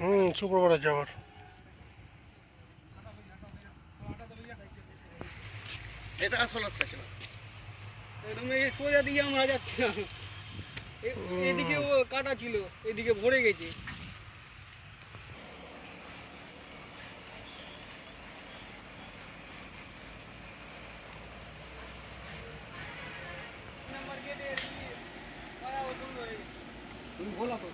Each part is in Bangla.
হুম শুক্রবারে যাওয়ার। এটা আসল রাস্তা একদম এই সোজা দিকে আমরা যাচ্ছিলাম। এদিকে ও কাটা ছিল এদিকে ভরে গেছে। তুমি ভোলা তো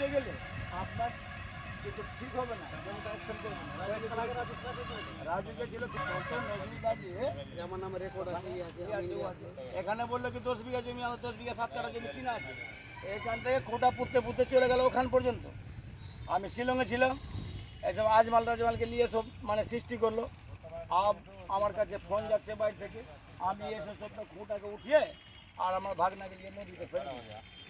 আপনি গেলে আপনার কিন্তু ঠিক হবে না জমিটা করবে না রাজুকে ছিল প্রথম আমার রেকর্ড আছে ই আছে ঠিক আছে, ও আছে। এখানে বলল কি দশ বিঘা জমি আমার দশ বিঘা সাত কাটা জমি কিনা আছে। এখান থেকে খোটা পুঁততে পুঁততে চলে গেল ওখান পর্যন্ত। আমি শিলংয়ে ছিলাম এইসব আজমাল রাজমালকে নিয়ে সব মানে সৃষ্টি করল। আব আমার কাছে ফোন যাচ্ছে বাইরে থেকে। আমি এসে সবটা খুঁটাকে উঠিয়ে আর আমার ভাগনাকে নিয়ে নদীতে ফেলে।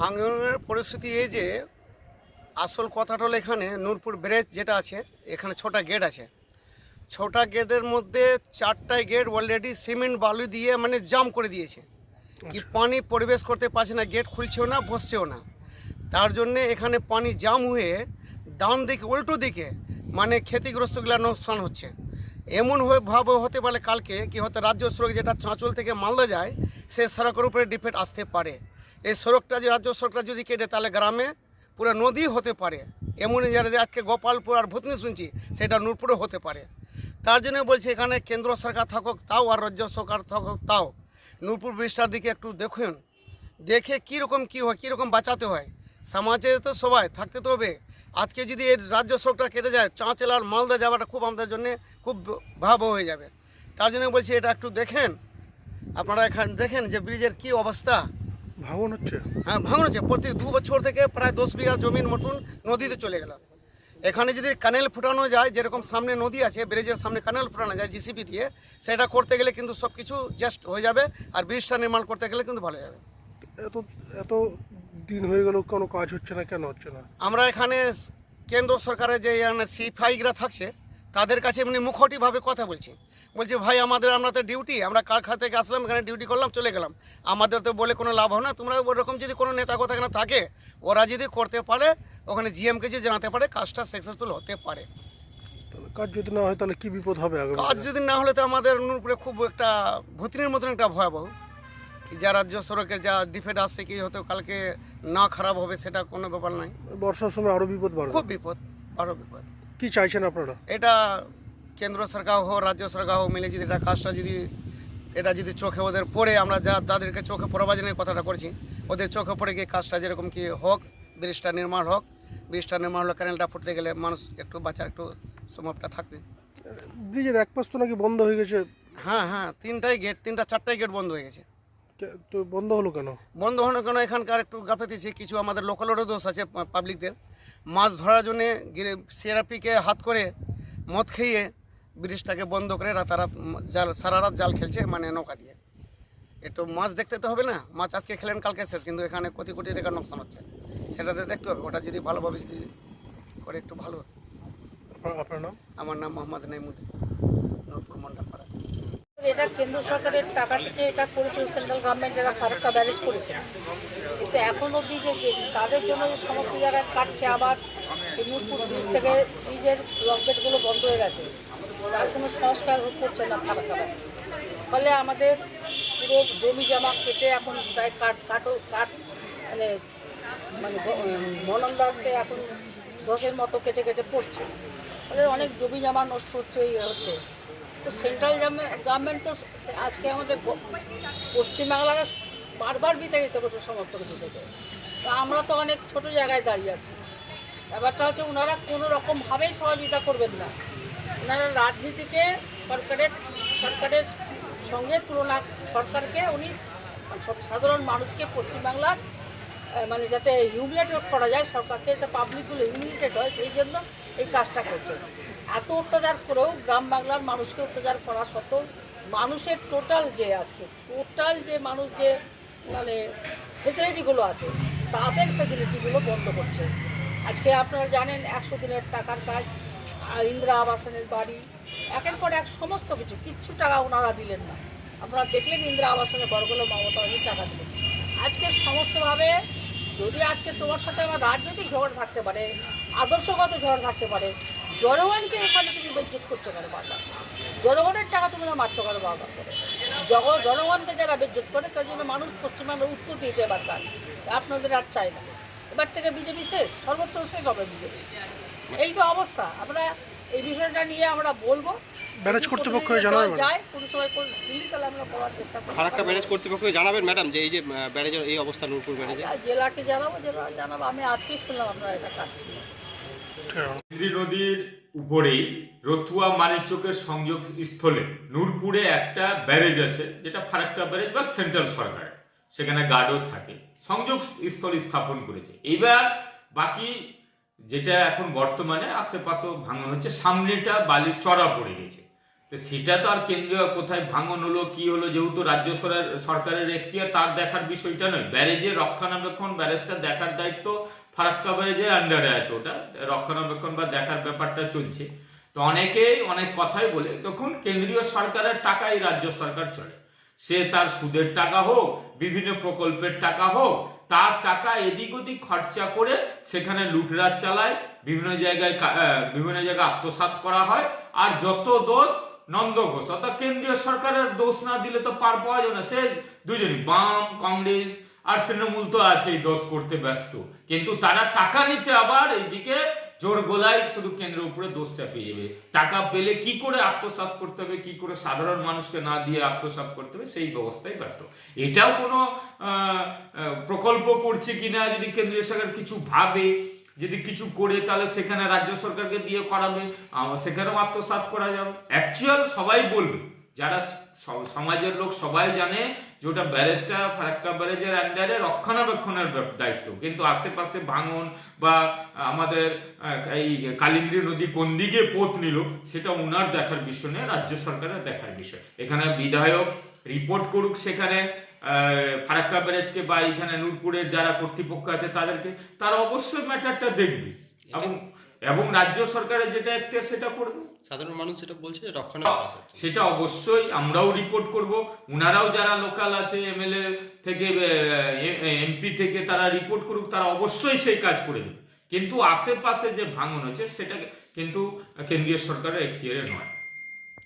ভাঙনের পরিস্থিতি এই যে আসল কথাটা হলো এখানে নূরপুর ব্রিজ যেটা আছে এখানে ছোটা গেট আছে। ছোটা গেটের মধ্যে চারটায় গেট অলরেডি সিমেন্ট বালু দিয়ে মানে জাম করে দিয়েছে। কি পানি পরিবেশ করতে পারছে না গেট খুলছেও না বসছেও না। তার জন্যে এখানে পানি জাম হয়ে ডান দিকে উল্টো দিকে মানে ক্ষতিগ্রস্তগুলো নোকসান হচ্ছে। এমন হয়ে ভাব হতে পারে কালকে কি হয়তো রাজ্য সড়ক যেটা চাঁচল থেকে মালদা যায় সে সড়কের উপরে ডিফেক্ট আসতে পারে। এই সড়কটা যে রাজ্য সড়কটা যদি কেটে, তাহলে গ্রামে পুরো নদী হতে পারে। এমনই যারা যে আজকে গোপালপুর আর ভূতনি শুনছি, সেটা নূরপুরে হতে পারে। তার জন্য বলছি, এখানে কেন্দ্র সরকার থাকুক, তাও আর রাজ্য সরকার থাকুক, তাও। নূরপুর ব্রিজটার দিকে একটু দেখুন। দেখে কীরকম কী হয়, কীরকম বাঁচাতে হয়। সমাজে তো সবাই থাকতে তো হবে। আজকে যদি এর রাজ্য সড়কটা কেটে যায় চাঁচল আর মালদা যাওয়াটা খুব আমাদের জন্য খুব ভাব হয়ে যাবে। তার জন্য বলছি, এটা একটু দেখেন। আপনারা এখানে দেখেন যে ব্রিজের কি অবস্থা। ভাঙন হচ্ছে? হ্যাঁ ভাঙন হচ্ছে। প্রতি দু বছর থেকে প্রায় দশ বিঘা জমির মতন নদীতে চলে গেল। এখানে যদি কানেল ফুটানো যায় যেরকম সামনে নদী আছে ব্রিজের সামনে কানেল ফুটানো যায় জিসিপি দিয়ে সেটা করতে গেলে কিন্তু সব কিছু জাস্ট হয়ে যাবে আর ব্রিজটা নির্মাণ করতে গেলে কিন্তু ভালো যাবে এত এত দিন হয়ে গেল কোনো কাজ হচ্ছে না কেন হচ্ছে না? আমরা এখানে কেন্দ্র সরকারের যে সিপাহীরা থাকছে তাদের কাছে এমনি মুখটিভাবে কথা বলছি। বলছি ভাই আমাদের আমরা তো ডিউটি আমরা কারখানা থেকে আসলাম এখানে ডিউটি করলাম চলে গেলাম। আমাদের তো বলে কোনো লাভ হবে না। তোমরা ওরকম যদি কোনো নেতা কথা এখানে থাকে ওরা যদি করতে পারে ওখানে জিএমকে যদি জানাতে পারে কাজটা সাকসেসফুল হতে পারে। কাজ যদি না হয় তাহলে কি বিপদ হবে কাজ যদি না হলে তো আমাদের নূরপুরে খুব একটা ভূতিনের মতন একটা ভয়াবহ। যা রাজ্য সড়কের যা ডিফেক্ট আসছে কি হয়তো কালকে না খারাপ হবে সেটা কোনো ব্যাপার নাই বর্ষার সময় আরও বিপদ বাড়বে। খুব বিপদ আরও বিপদ। কি চাইছেন আপনারা? এটা কেন্দ্র সরকার হোক রাজ্য সরকার হোক মিলে যদি এটা কাজটা যদি এটা যদি চোখে ওদের পড়ে আমরা যা তাদেরকে চোখে পড়াবাজনের কথাটা করছি ওদের চোখে পড়ে গিয়ে কাজটা যেরকম কি হোক ব্রিজটা নির্মাণ হোক ব্রিজটা নির্মাণ হলে ক্যানেলটা ফুটতে গেলে মানুষ একটু বাঁচার একটু সম্ভবটা থাকবে। ব্রিজের এক পাশ তো নাকি বন্ধ হয়ে গেছে? হ্যাঁ হ্যাঁ তিনটাই গেট তিনটা চারটাই গেট বন্ধ হয়ে গেছে। তো বন্ধ হলো কেন? বন্ধ হওয়ার কেন? এখানকার একটু আছে কিছু আমাদের লোকালেরও দোষ আছে পাবলিকদের মাছ ধরার জন্যে সিআরপিকে হাত করে মদ খেয়ে ব্রিজটাকে বন্ধ করে রাতারাত জাল সারা রাত জাল খেলছে মানে নৌকা দিয়ে। একটু মাছ দেখতে তো হবে না? মাছ আজকে খেলেন কালকে শেষ। কিন্তু এখানে কোটি কোটি টাকার নোকসান হচ্ছে। সেটাতে দেখতে হবে। ওটা যদি ভালোভাবে যদি করে একটু ভালো আপনার নাম? আমার নাম মোহাম্মদ নাইমুদ্দিন নূরপুর মন্ডল এটা কেন্দ্র সরকারের টাকা থেকে এটা করেছে সেন্ট্রাল গভর্নমেন্ট যারা ফারাক্কা ব্যারেজ করেছে। কিন্তু এখন অবধি যে তাদের জন্য যে সমস্ত জায়গায় কাটছে আবার নূরপুর ব্রিজ থেকে ব্রিজের লকগেটগুলো বন্ধ হয়ে গেছে। তার কোনো সংস্কার করছে না ফারাক্কা ব্যারেজ। ফলে আমাদের পুরো জমি জমা কেটে এখন প্রায় কাঠ কাটো কাঠ মানে মানে মলন্দারকে এখন দশের মতো কেটে কেটে পড়ছে। ফলে অনেক জমি জমা নষ্ট হচ্ছে ইয়ে হচ্ছে। তো সেন্ট্রাল গভর্নমেন্ট তো আজকে আমাদের পশ্চিমবাংলাকে বারবার বিতাড়িত করছে সমস্ত কিছু থেকে। তো আমরা তো অনেক ছোট জায়গায় দাঁড়িয়ে আছি। ব্যাপারটা হচ্ছে ওনারা কোনো রকমভাবেই সহযোগিতা করবেন না। ওনারা রাজনীতিকে সরকারের সরকারের সঙ্গে তুলনা সরকারকে উনি সব সাধারণ মানুষকে পশ্চিমবাংলার মানে যাতে হিউমিলেটেড করা যায়, সরকারকে যাতে পাবলিকগুলো হিউমিলেটেড হয়, সেই জন্য এই কাজটা করছে। এত অত্যাচার করেও গ্রাম বাংলার মানুষকে অত্যাচার করা সত্ত্বেও মানুষের টোটাল যে আজকে টোটাল যে মানুষ যে মানে ফেসিলিটিগুলো আছে, তাদের ফেসিলিটিগুলো বন্ধ করছে। আজকে আপনারা জানেন একশো দিনের টাকার কাজ ইন্দিরা আবাসনের বাড়ি, একের পর এক সমস্ত কিছু, কিচ্ছু টাকা ওনারা দিলেন না। আপনারা দেখলেন ইন্দিরা আবাসনের বড়গুলো মমতা অনেক টাকা দিলেন। আজকে সমস্তভাবে, যদি আজকে তোমার সাথে আমার রাজনৈতিক ঝগড়া থাকতে পারে, আদর্শগত ঝগড়া থাকতে পারে জনগণকে এখানে থেকে বেজ্জত করছ কেন বারবার? জনগণের টাকা তুমি না মারছো কেন বারবার করে? জগ জনগণকে যারা বেজ্জত করে তার জন্য মানুষ পশ্চিমবঙ্গের উত্তর দিয়েছে এবার তার আপনাদের আর চাই না। এবার থেকে বিজেপি শেষ সর্বত্র শেষ হবে বিজেপি। এই তো অবস্থা। আমরা এই বিষয়টা নিয়ে আমরা বলব। ব্যারেজ কর্তৃপক্ষকে জানাবেন যায় কোনো সময় কোনো দিল্লি তাহলে আমরা করার চেষ্টা করি ফারাক্কা ব্যারেজ কর্তৃপক্ষকে জানাবেন ম্যাডাম যে এই যে ব্যারেজের এই অবস্থা নূরপুর ব্যারেজে জেলাকে জানাব জেলা জানাব। আমি আজকেই শুনলাম আপনারা এটা কাটছি ইন্দ্রি নদীর উপরেই রতুয়া মানিকচকের সংযোগ স্থলে নূরপুরে একটা ব্যারেজ আছে, যেটা ফারাক্কা ব্যারেজ বা সেন্ট্রাল সরকার, সেখানে গার্ডও থাকে, সংযোগ স্থল স্থাপন করেছে। এবার বাকি যেটা এখন বর্তমানে আশেপাশেও ভাঙন হচ্ছে, সামনেটা বালির চড়া পড়ে গেছে। তো সেটা তো আর কেন্দ্রীয় কোথায় ভাঙন হলো, কি হলো, যেহেতু রাজ্য সর- সরকারের এখতিয়ার, তার দেখার বিষয়টা নয়। ব্যারেজের রক্ষণাবেক্ষণ, ব্যারেজটা দেখার দায়িত্ব ফারাক্কা ব্যারেজের আন্ডারে আছে ওটা। রক্ষণাবেক্ষণ বা দেখার ব্যাপারটা চলছে। তো অনেকেই অনেক কথাই বলে তখন কেন্দ্রীয় সরকারের টাকাই রাজ্য সরকার চলে। সে তার সুদের টাকা হোক, বিভিন্ন প্রকল্পের টাকা হোক, তার টাকা এদিক ওদিক খরচা করে সেখানে লুটরাজ চালায়, বিভিন্ন জায়গায় বিভিন্ন জায়গায় আত্মসাৎ করা হয়, আর যত দোষ নন্দ ঘোষ, অর্থাৎ কেন্দ্রীয় সরকারের দোষ না দিলে তো পার পাওয়া যাবে না। সে দুজনই, বাম, কংগ্রেস আর তৃণমূল তো আছেই দোষ করতে ব্যস্ত। কিন্তু তারা টাকা নিতে আবার এইদিকে জোর গোলায় শুধু কেন্দ্রের উপরে দোষ চাপিয়ে যাবে টাকা পেলে কি করে আত্মসাৎ করতে হবে, কি করে সাধারণ মানুষকে না দিয়ে আত্মসাৎ করতে হবে, সেই ব্যবস্থায় ব্যস্ত। এটাও কোনো প্রকল্প করছে কিনা, যদি কেন্দ্রীয় সরকার কিছু ভাবে, যদি কিছু করে, তাহলে সেখানে রাজ্য সরকারকে দিয়ে করাবে সেখানেও আত্মসাৎ করা যাবে। অ্যাকচুয়াল সবাই বলবে। যারা সমাজের লোক সবাই জানে যে ওটা ব্যারেজটা ফারাক্কা ব্যারেজের আন্ডারে রক্ষণাবেক্ষণের দায়িত্ব। কিন্তু আশেপাশে ভাঙন বা আমাদের এই কালিন্দ্রী নদী কোন দিকে পথ নিল সেটা ওনার দেখার বিষয় নয় রাজ্য সরকারের দেখার বিষয়। এখানে বিধায়ক রিপোর্ট করুক সেখানে আহ, ফারাক্কা ব্যারেজকে বা এখানে নূরপুরের যারা কর্তৃপক্ষ আছে তাদেরকে তারা অবশ্যই ম্যাটারটা দেখবে। এবং এবং রাজ্য সরকারের যেটা একটা সেটা করবে। সাধারণ মানুষ সেটা বলছে যে রক্ষণ সেটা অবশ্যই আমরাও রিপোর্ট করব। উনারাও যারা লোকাল আছে এমএলএ থেকে এমপি থেকে তারা রিপোর্ট করুক তারা অবশ্যই সেই কাজ করে দেবে। কিন্তু আশেপাশে যে ভাঙন হচ্ছে সেটা কিন্তু কেন্দ্রীয় সরকারের এখতিয়ারে নয়।